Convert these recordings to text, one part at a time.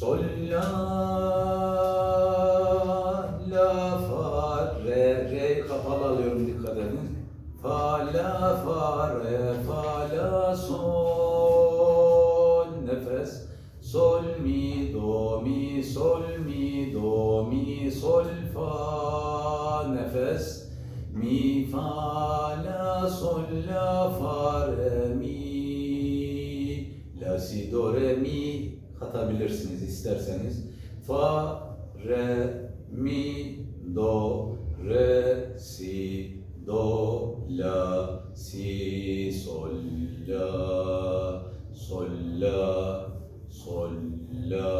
sol la la fa re re kapalı alıyorum dikkat edin. Fa la fa re fa la sol nefes. Sol mi do mi sol mi do mi sol fa nefes. Mi fa la sol la fa re mi la si do re mi katabilirsiniz isterseniz. Fa re mi do re si do la si sol la sol la sol la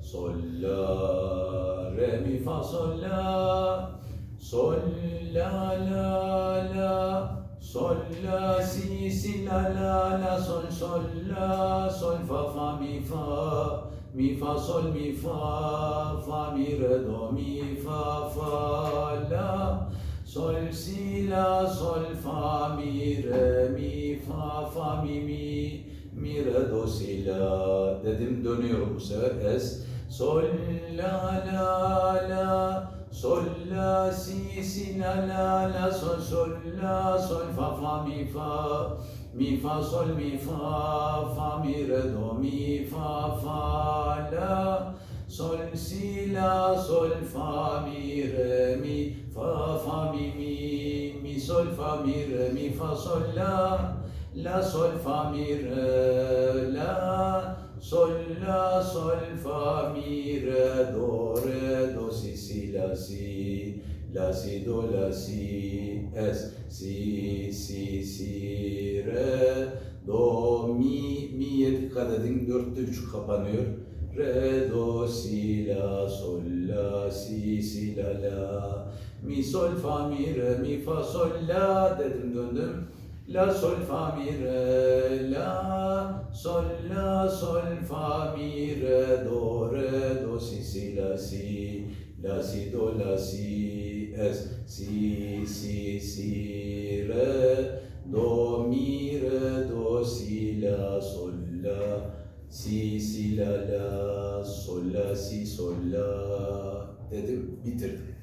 sol la re mi fa sol la sol la la la sol la si si la la la sol sol la sol fa fa mi fa. Mi fa sol mi fa fa mi re do mi fa fa la. Sol si la sol fa mi re mi fa fa mi mi mi re do si la. Dedim dönüyorum bu sefer es. Sol la la la sol la si si la la la sol sol la sol fa fa mi fa. Mi fa sol mi fa fa mi re do mi fa fa la. Sol si la sol fa mi re mi fa fa mi mi mi sol fa mi re mi fa sol la. La sol fa mi re la. Sol la sol si si la si la si do la si es si si si re do mi mi'ye dikkat edin dörtte üç kapanıyor. Re do si la sol la si si la la mi sol fa mi re mi fa sol la dedim döndüm. La sol fa mi re la sol la sol fa mi re do re do si si la si la si do la si es si si si re do mi re do si la sol la si si la la sol la si sol la dedim bitirdim.